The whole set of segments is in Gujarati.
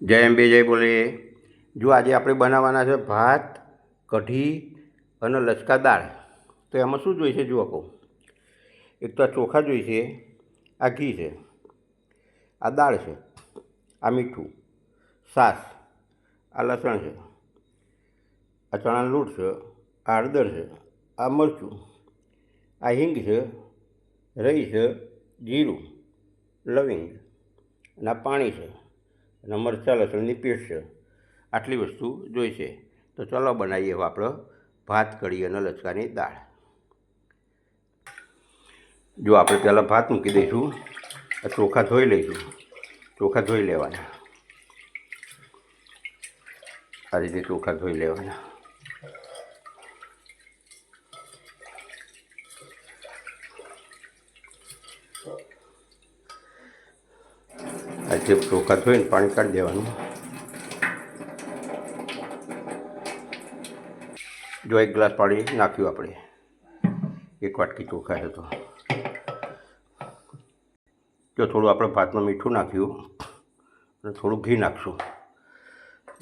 જય અંબે જય બોલે જો આજે આપણે બનાવવાના છે ભાત, કઢી અને લચકા દાળ. તો એમાં શું જોઈશે જુઓ કહું. એક તો આ ચોખા જોઈશે આ ઘી છે, આ દાળ છે, આ મીઠું, સાસ, આ લસણ છે, આ ચણાનો લોટ છે, આ હળદર છે, આ મરચું, આ હિંગ છે, રઈ છે, જીરું, લવિંગ અને આ પાણી છે. અને મરચાં લસણની પેસ્ટ છે. આટલી વસ્તુ જોઈશે તો ચલો બનાવીએ હવે આપણે ભાત કઢી અને લચકાની દાળ. જો આપણે પહેલાં ભાત મૂકી દઈશું ચોખા ધોઈ લઈશું. ચોખા ધોઈ લેવાના. આ રીતે ચોખા ધોઈ લેવાના. જે ચોખા ને પાણી કાઢી દેવાનું. જો એક ગ્લાસ પાણી નાખ્યું આપણે. એક વાટકી ચોખા છે તો. જો થોડું આપણે ભાતમાં મીઠું નાખ્યું, અને થોડું ઘી નાખશું.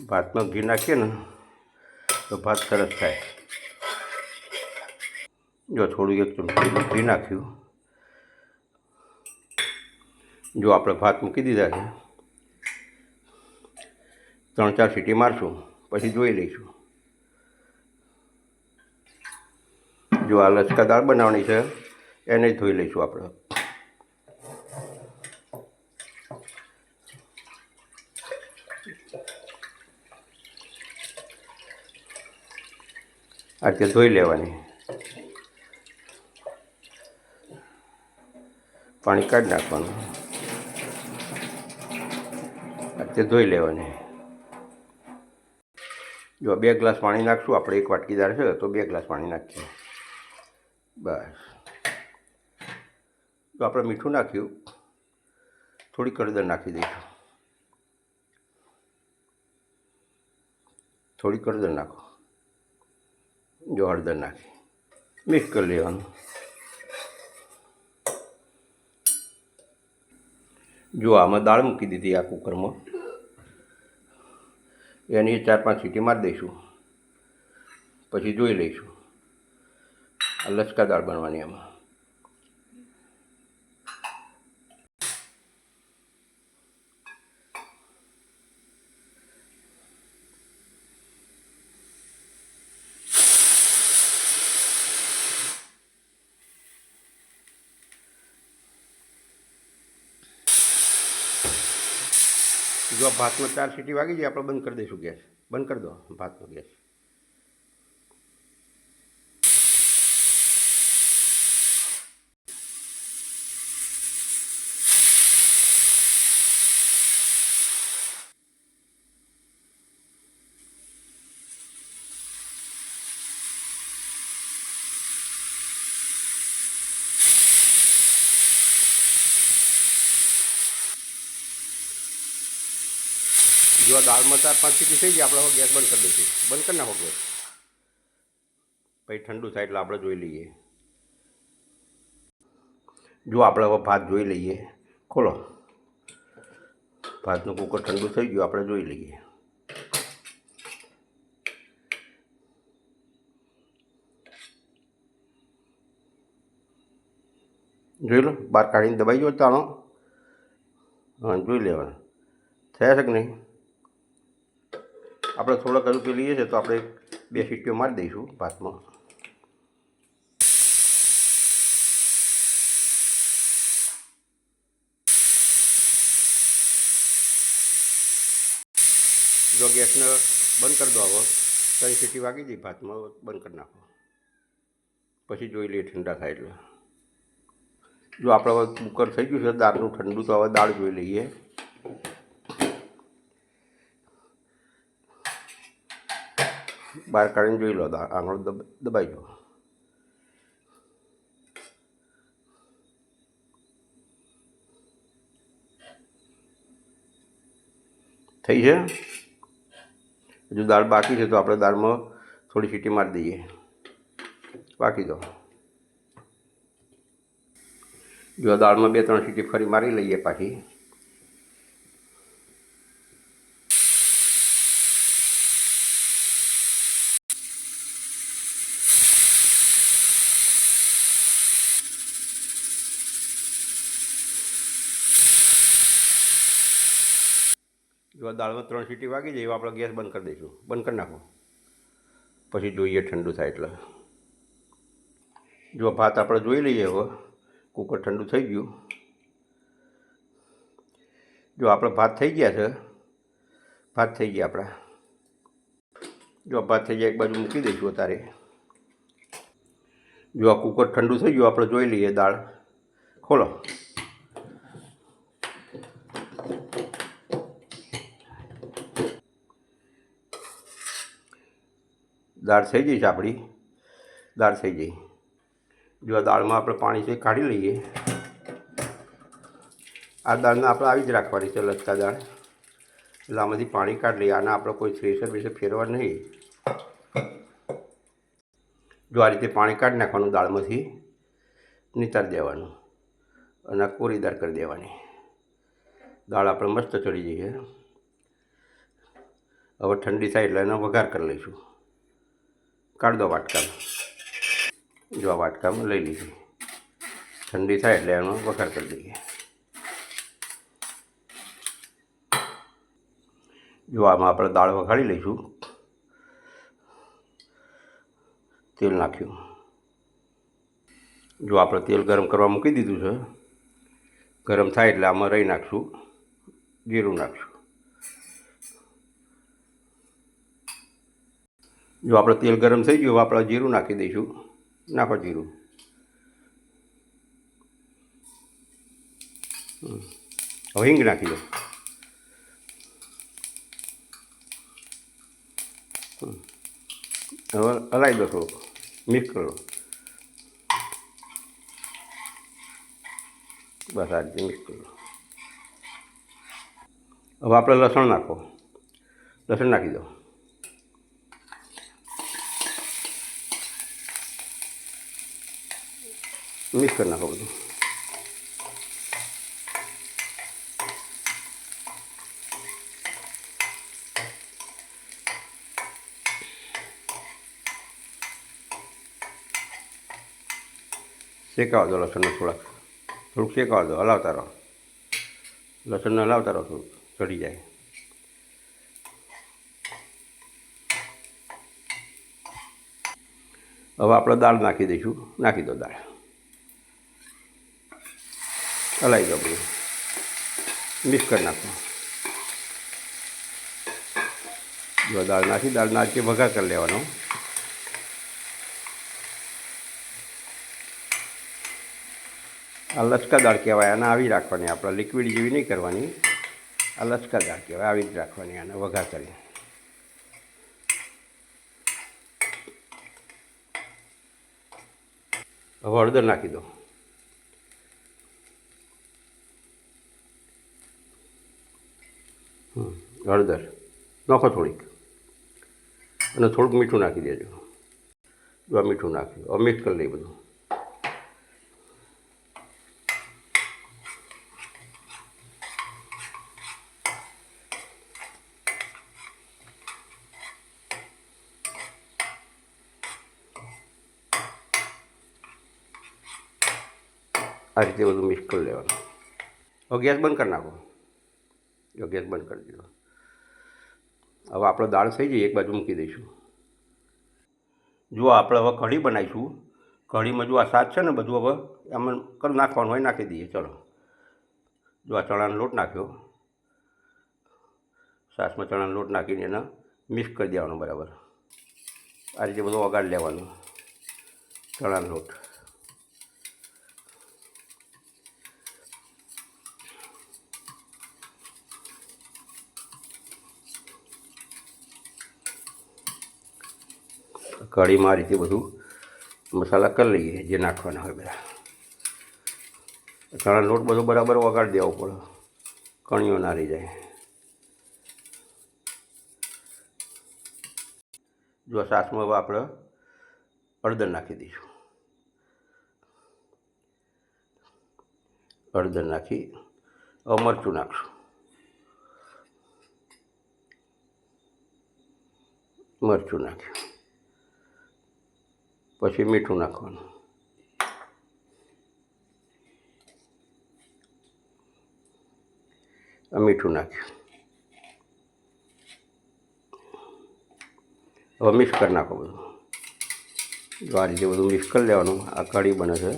ભાતમાં ઘી નાખીએ ને, તો ભાત સરસ થાય. જો થોડું એક ચમચી ઘી નાખ્યું. જો આપણે ભાત મૂકી દીધા છે, ત્રણ ચાર સીટી મારશું, પછી જોઈ લઈશું. જો આ લચકા દાળ બનાવવાની છે, એને ધોઈ લઈશું આપણે. આ રીતે ધોઈ લેવાની. પાણી કાઢી નાખવાનું. રીતે ધોઈ લેવાની. જો બે ગ્લાસ પાણી નાખશું, આપણે એક વાટકી દાળ છે, તો બે ગ્લાસ પાણી નાખીએ. બસ. તો આપણે મીઠું નાખ્યું, થોડી કળદર નાખી દઈશું. થોડી કળદર નાખો. જો હળદર નાખી, મિક્સ કરી લેવાનું. જો આમાં દાળ મૂકી દીધી આ કુકરમાં. એની ચાર પાંચ સીટી મારી દઈશું. પછી જોઈ લઈશું. આ લચકા દાળ બનવાની એમાં. જો ભાતમાં ચાર સીટી વાગી જાય, આપણે બંધ કરી દઈશું ગેસ. બંધ કરી દો, ભાતનો ગેસ. જો દાળમાં ચાર પાંચ સીટી થઈ જાય આપણે ગેસ બંધ કરી દઈશું. બંધ કરી નાખો ગેસ. પછી ઠંડુ થાય એટલે આપણે જોઈ લઈએ. જો આપણે હવે ભાત જોઈ લઈએ. ખોલો. ભાતનું કુકર ઠંડુ થઈ ગયું, આપણે જોઈ લઈએ. જોઈ લો, બહાર કાઢીને દબાઈ જો ચાલો હા, જોઈ લેવાનું. થયા છે કે નહીં? આપણે થોડાક હજુ લઈએ છીએ તો આપણે બે સીટીઓ મારી દઈશું ભાતમાં. જો ગેસને બંધ કરી દો આવો, ત્રણ સીટી વાગી જઈ ભાતમાં બંધ કરી નાખો. પછી જોઈ લઈએ ઠંડા થાય એટલે. જો આપણે હવે કુકર થઈ ગયું છે, દાળનું ઠંડુ, તો હવે દાળ જોઈ લઈએ. બહાર કાઢીને જોઈ લો આંગળો દબાઈ દો થઈ છે? હજુ દાળ બાકી છે, તો આપણે દાળમાં થોડી સીટી મારી દઈએ. બાકી દો જો દાળમાં બે ત્રણ સીટી ફરી મારી લઈએ પાછી. જો દાળમાં ત્રણ સીટી વાગી જાય, એવા આપણે ગેસ બંધ કરી દઈશું. બંધ કરી નાખો. પછી જોઈએ ઠંડુ થાય એટલે. જો ભાત આપણે જોઈ લઈએ હવે, કુકર ઠંડુ થઈ ગયું. જો આપણે ભાત થઈ ગયા છે, ભાત થઈ ગયા આપણા. જો ભાત થઈ જાય એક બાજુ મૂકી દઈશું અત્યારે. જો આ કુકર ઠંડુ થઈ ગયું, આપણે જોઈ લઈએ દાળ. ખોલો. દાળ થઈ ગઈ છે આપણી. દાળ થઈ ગઈ. જો દાળમાં આપણે પાણી છે કાઢી લઈએ. આ દાળને આપણે આવી જ રાખવાની છે લચકા દાળ. એટલે આમાંથી પાણી કાઢી લઈએ. આને આપણે કોઈ થ્રેસર બેસર ફેરવા નહીં. જો આ રીતે પાણી કાઢી નાખવાનું દાળમાંથી, નિતારી દેવાનું અને કોરી કોરીદાર કરી દેવાની. દાળ આપણે મસ્ત ચડી જઈએ. હવે ઠંડી થાય એટલે એનો વઘાર કરી લઈશું. કાઢ દો વાટકામાં. જો આ વાટકામાં લઈ લીધી. ઠંડી થાય એટલે એનો વઘાર કરી દઈએ. જો આમાં આપણે દાળ વઘાડી લઈશું. તેલ નાખ્યું. જો આપણે તેલ ગરમ કરવા મૂકી દીધું છે. ગરમ થાય એટલે આમાં રહી નાખશું. જીરું નાખશું. જો આપણે તેલ ગરમ થઈ ગયું આપણે જીરું નાખી દઈશું. નાખો જીરું. હવે હિંગ નાખી દો. હવે હલાવી દો થોડુંક. મિક્સ કરો. બસ આ રીતે મિક્સ કરો. હવે આપણે લસણ નાખો. લસણ નાખી દો. મિક્સ કરી નાખો બધું. શેકાવા દો લસણને થોડાક. થોડુંક શેકાવા દો, હલાવતા રહો. લસણને હલાવતા રહો થોડુંક ચડી જાય. હવે આપણે દાળ નાખી દઈશું. નાખી દો દાળ. હલાવી દો બધું. મિક્સ કરી નાખો. જો દાળ નાખી દાળ નાખી ભગા કરી લેવાનો. આ લચકા દાળ કહેવાય, આને આવી રાખવાની. આપણે લિક્વિડ જેવી નહીં કરવાની. આ લચકા દાળ કહેવાય, આવી જ રાખવાની આને વઘા કરી. હવે હળદર નાખી દો. હળદર. નાખો થોડીક. અને થોડુંક મીઠું નાખી દેજો. જો મીઠું નાખ્યું. હવે મિક્સ કરી લઈએ બધું. આ રીતે બધું મિક્સ કરી લેવાનું. હવે ગેસ બંધ કરી નાખો. જો ગેસ બંધ કરી દીધો. હવે આપણે દાળ થઈ જઈએ એક બાજુ મૂકી દઈશું. જો આપણે હવે કઢી બનાવીશું, કઢીમાં જો આ શાક છે ને બધું હવે આમાં કરી નાખવાનું હોય, નાખી દઈએ. ચલો. જો આ ચણાનો લોટ નાખ્યો. સાસમાં ચણાનો લોટ નાખીને એને મિક્સ કરી દેવાનો બરાબર. આ રીતે બધો વગાડી લેવાનો. ચણાનો લોટ. કઢીમાં આ રીતે બધું મસાલા કરી લઈએ, જે નાખવાના હોય બધા. ચણા લોટ બધો બરાબર વગાડી દેવો પડે. કણીઓ ના રહી જાય. જો સાસમાં હવે આપણે હળદર નાખી દઈશું. હળદર નાખી, હવે મરચું નાખશું. મરચું નાખ્યું. પછી મીઠું નાખવાનું. મીઠું નાખ્યું. હવે મિક્સ કરી નાખો બધું. જો આ બધું મિક્સ કરી લેવાનું, આ કઢી બને છે.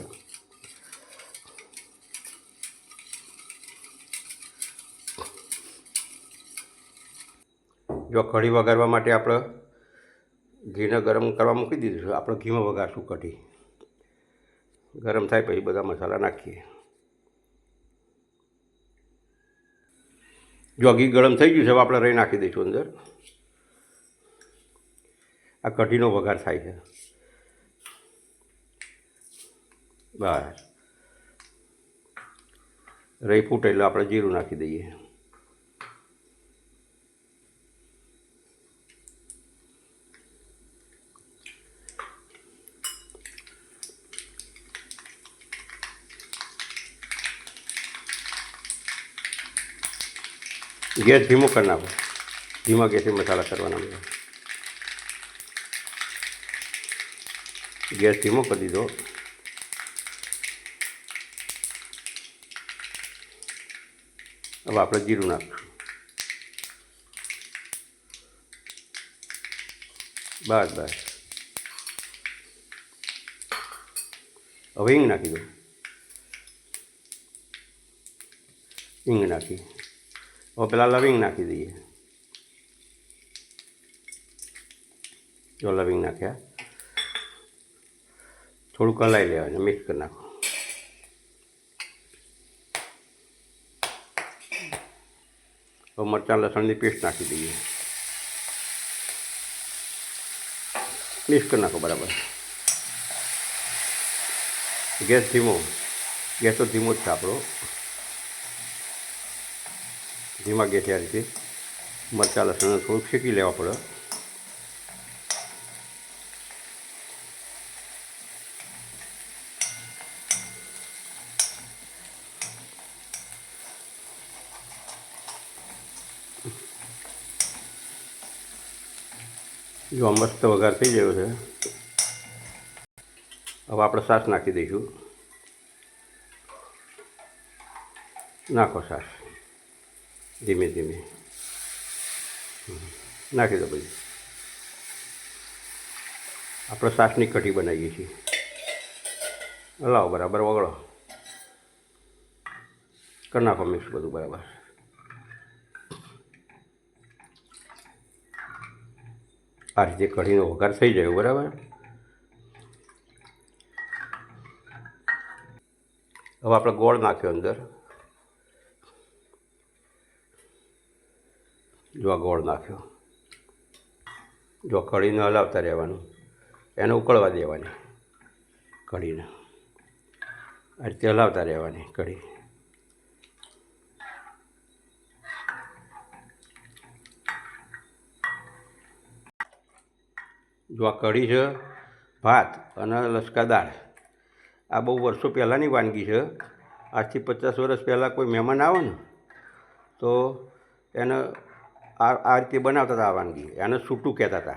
જો કઢી વગાડવા માટે આપણે ઘીને ગરમ કરવા મૂકી દીધું છે. આપણે ઘીમાં વઘારશું કઢી. ગરમ થાય પછી બધા મસાલા નાખીએ. જો ઘી ગરમ થઈ ગયું છે, હવે આપણે રહી નાખી દઈશું અંદર. આ કઢીનો વઘાર થાય છે. બસ. રહી ફૂટે એટલે આપણે જીરું નાખી દઈએ. ગેસ ધીમો કરી નાખો. ધીમા ગેસે મસાલા કરવાના બધા. ગેસ ધીમો કરી દીધો. હવે આપણે જીરું નાખીશું બસ બસ. હવે હિંગ નાખી દો. હિંગ નાખી. હવે પેલા લવિંગ નાખી દઈએ જો લવિંગ નાખ્યા થોડુંક કલાઈ લેવાનું મિક્સ કરી નાખો તો મરચાં લસણની પેસ્ટ નાખી દઈએ મિક્સ કરી નાખો બરાબર ગેસ ધીમો ગેસ તો ધીમો જ છે આપણો ધીમા ગેસે આ રીતે મરચાં, લસણ થોડુંક શેકી લેવા પડે. જો મસ્ત વઘાર થઈ ગયો છે, હવે આપણે સાસ નાખી દઈશું. નાખો સાસ. ધીમે ધીમે. નાખી દો બધી આપણે સાસની કઢી બનાવીએ છીએ. હલાવો બરાબર વગળો કરી નાખો મિક્સ બધું બરાબર. આ રીતે કઢીનો વઘાર થઈ જાય, બરાબર? હવે આપણે ગોળ નાખ્યો અંદર. જો આ ગોળ નાખ્યો. જો કઢીને હલાવતા રહેવાનું. એને ઉકળવા દેવાની કઢીને. આ રીતે હલાવતા રહેવાની કઢી. જો આ કઢી છે, ભાત અને લસકા દાળ. આ બહુ વર્ષો પહેલાંની વાનગી છે. આજથી પચાસ વર્ષ પહેલાં કોઈ મહેમાન આવે ને, તો એને આ આ રીતે બનાવતા હતા આ વાનગી. આને સૂટું કહેતા હતા.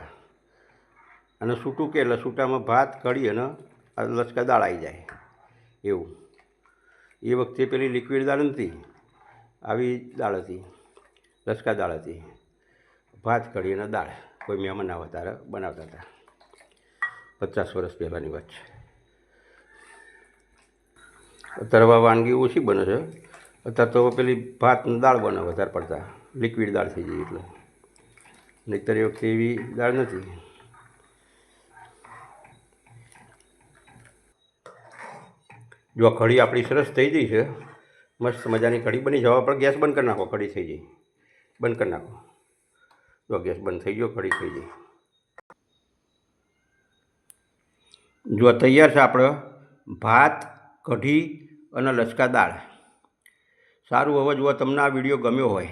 અને સૂટું કે એટલે સૂટામાં ભાત, કઢી અને લચકા દાળ આવી જાય. એવું. એ વખતે પેલી લિક્વિડ દાળ નથી આવી દાળ હતી. લચકા દાળ હતી. ભાત, કઢી અને દાળ. કોઈ મહેમાન આવે ત્યારે બનાવતા હતા. પચાસ વર્ષ પહેલાંની વાત છે. અત્યારે વાનગી ઓછી બને છે. અત્યારે તો પેલી ભાત દાળ બને વધારે પડતા. લિક્વિડ દાળ થઈ જાય એટલે. નહીતર એ વખતે એવી દાળ નથી જો આ કઢી આપણી સરસ થઈ ગઈ છે, મસ્ત મજાની કઢી બની જવા પર ગેસ બંધ કરી નાખો, કઢી થઈ જાય બંધ કરી નાખો. જો ગેસ બંધ થઈ ગયો, કઢી થઈ જાય જો તૈયાર છે આપણે ભાત, કઢી અને લચકા દાળ. સારું હવે જો તમને આ વીડિયો ગમ્યો હોય